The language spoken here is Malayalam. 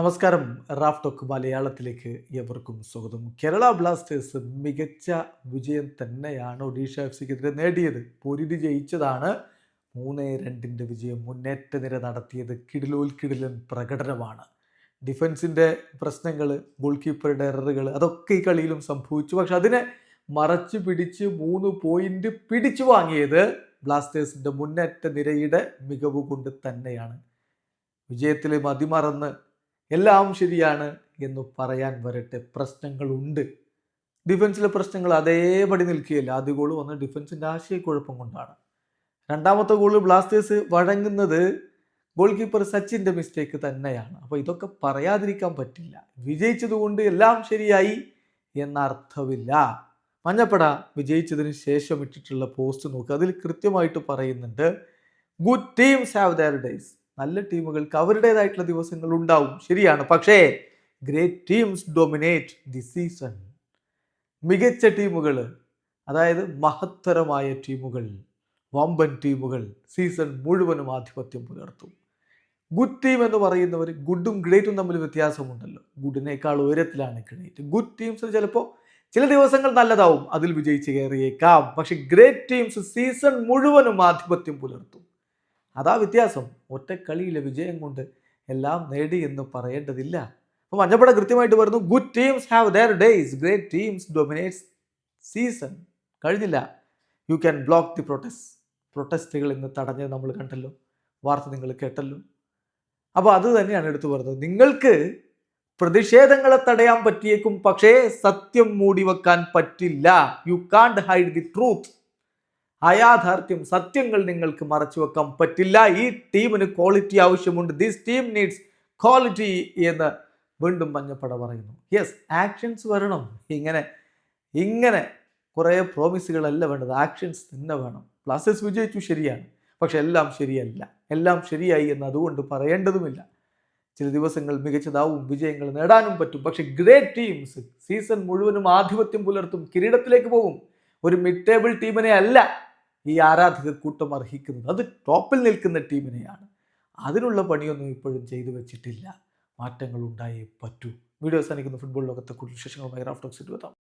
നമസ്കാരം. റാഫ് ടോക്ക് മലയാളത്തിലേക്ക് എവർക്കും സ്വാഗതം. കേരള ബ്ലാസ്റ്റേഴ്സ് മികച്ച വിജയം തന്നെയാണ് ഒഡീഷ എഫ് സിക്കെതിരെ നേടിയത്. പൊരിതി ജയിച്ചതാണ്. മൂന്ന് രണ്ടിന്റെ വിജയം മുന്നേറ്റ നിര നടത്തിയത് കിടിലോൽ കിടിലൻ പ്രകടനമാണ്. ഡിഫൻസിന്റെ പ്രശ്നങ്ങൾ ഗോൾ കീപ്പറുടെ എററുകൾ അതൊക്കെ ഈ കളിയിലും സംഭവിച്ചു. പക്ഷെ അതിനെ മറച്ചു പിടിച്ച് മൂന്ന് പോയിന്റ് പിടിച്ചു വാങ്ങിയത് ബ്ലാസ്റ്റേഴ്സിന്റെ മുന്നേറ്റ നിരയുടെ മികവ് കൊണ്ട് തന്നെയാണ്. വിജയത്തിൽ മതിമറന്ന് എല്ലാം ശരിയാണ് എന്ന് പറയാൻ വരട്ടെ. പ്രശ്നങ്ങളുണ്ട്. ഡിഫൻസിലെ പ്രശ്നങ്ങൾ അതേപടി നിൽക്കുകയല്ല. ആദ്യ ഗോൾ വന്ന ഡിഫൻസിന്റെ ആശയക്കുഴപ്പം കൊണ്ടാണ്. രണ്ടാമത്തെ ഗോൾ ബ്ലാസ്റ്റേഴ്സ് വഴങ്ങുന്നത് ഗോൾ കീപ്പർ സച്ചിന്റെ മിസ്റ്റേക്ക് തന്നെയാണ്. അപ്പോൾ ഇതൊക്കെ പറയാതിരിക്കാൻ പറ്റില്ല. വിജയിച്ചതുകൊണ്ട് എല്ലാം ശരിയായി എന്നർത്ഥമില്ല. മഞ്ഞപ്പട വിജയിച്ചതിന് ശേഷം ഇട്ടിട്ടുള്ള പോസ്റ്റ് നോക്കുക അതിൽ കൃത്യമായിട്ട് പറയുന്നുണ്ട് good teams have their days നല്ല ടീമുകൾക്ക് അവരുടേതായിട്ടുള്ള ദിവസങ്ങൾ ഉണ്ടാവും. ശരിയാണ്. പക്ഷേ great teams dominate the season മികച്ച ടീമുകൾ അതായത് മഹത്തരമായ ടീമുകൾ വമ്പൻ ടീമുകൾ സീസൺ മുഴുവനും ആധിപത്യം പുലർത്തും. ഗുഡ് ടീം എന്ന് പറയുന്നവർ ഗുഡും ഗ്രേറ്റും തമ്മിൽ വ്യത്യാസമുണ്ടല്ലോ. ഗുഡിനേക്കാൾ ഉയരത്തിലാണ് ഗ്രേറ്റ് ഗുഡ് ടീംസ് ചിലപ്പോൾ ചില ദിവസങ്ങൾ നല്ലതാവും അതിൽ വിജയിച്ച് കയറിയേക്കാം. പക്ഷെ ഗ്രേറ്റ് ടീംസ് സീസൺ മുഴുവനും ആധിപത്യം പുലർത്തും. അതാ വ്യത്യാസം. ഒറ്റക്കളിയിലെ വിജയം കൊണ്ട് എല്ലാം നേടി എന്ന് പറയേണ്ടതില്ല. അപ്പോൾ മഞ്ഞപ്പട കൃത്യമായിട്ട് പറയുന്നു good teams have their days great teams dominates season കഴിഞ്ഞില്ല. You can block the protest പ്രൊട്ടസ്റ്റുകൾ ഇന്ന് തടഞ്ഞത് നമ്മൾ കണ്ടല്ലോ. വാർത്ത നിങ്ങൾ കേട്ടല്ലോ. അപ്പോൾ അത് തന്നെയാണ് എടുത്തു പറഞ്ഞത് നിങ്ങൾക്ക് പ്രതിഷേധങ്ങളെ തടയാൻ പറ്റിയേക്കും പക്ഷേ സത്യം മൂടി വെക്കാൻ പറ്റില്ല. യു കാണ്ട് ഹൈഡ് ദി ട്രൂത്ത് അയാഥാർത്ഥ്യം സത്യങ്ങൾ നിങ്ങൾക്ക് മറച്ചു വെക്കാൻ പറ്റില്ല. ഈ ടീമിന് ക്വാളിറ്റി ആവശ്യമുണ്ട്. ദിസ് ടീം നീഡ്സ് ക്വാളിറ്റി എന്ന് വീണ്ടും മഞ്ഞപ്പട പറയുന്നു. യെസ് ആക്ഷൻസ് വരണം. ഇങ്ങനെ ഇങ്ങനെ കുറേ പ്രോമിസുകളല്ല വേണ്ടത്. ആക്ഷൻസ് തന്നെ വേണം. ക്ലാസ്സസ് വിജയിച്ചു ശരിയാണ്. പക്ഷെ എല്ലാം ശരിയല്ല. എല്ലാം ശരിയായി എന്ന് അതുകൊണ്ട് പറയേണ്ടതുമില്ല. ചില ദിവസങ്ങൾ മികച്ചതാവും വിജയങ്ങൾ നേടാനും പറ്റും. പക്ഷെ ഗ്രേറ്റ് ടീംസ് സീസൺ മുഴുവനും ആധിപത്യം പുലർത്തും കിരീടത്തിലേക്ക് പോകും. ഒരു മിഡ് ടേബിൾ ടീമിനെ അല്ല ഈ ആരാധകർ കൂട്ടം അർഹിക്കുന്നത്. അത് ടോപ്പിൽ നിൽക്കുന്ന ടീമിനെയാണ്. അതിനുള്ള പണിയൊന്നും ഇപ്പോഴും ചെയ്തു വെച്ചിട്ടില്ല. മാറ്റങ്ങൾ ഉണ്ടായേ പറ്റൂ. വീഡിയോ അവസാനിക്കുന്ന. ഫുട്ബോൾ ലോകത്തെ കൂടുതൽ വിശേഷങ്ങളുമായി റാഫ്റ്റോക്സ് എത്താം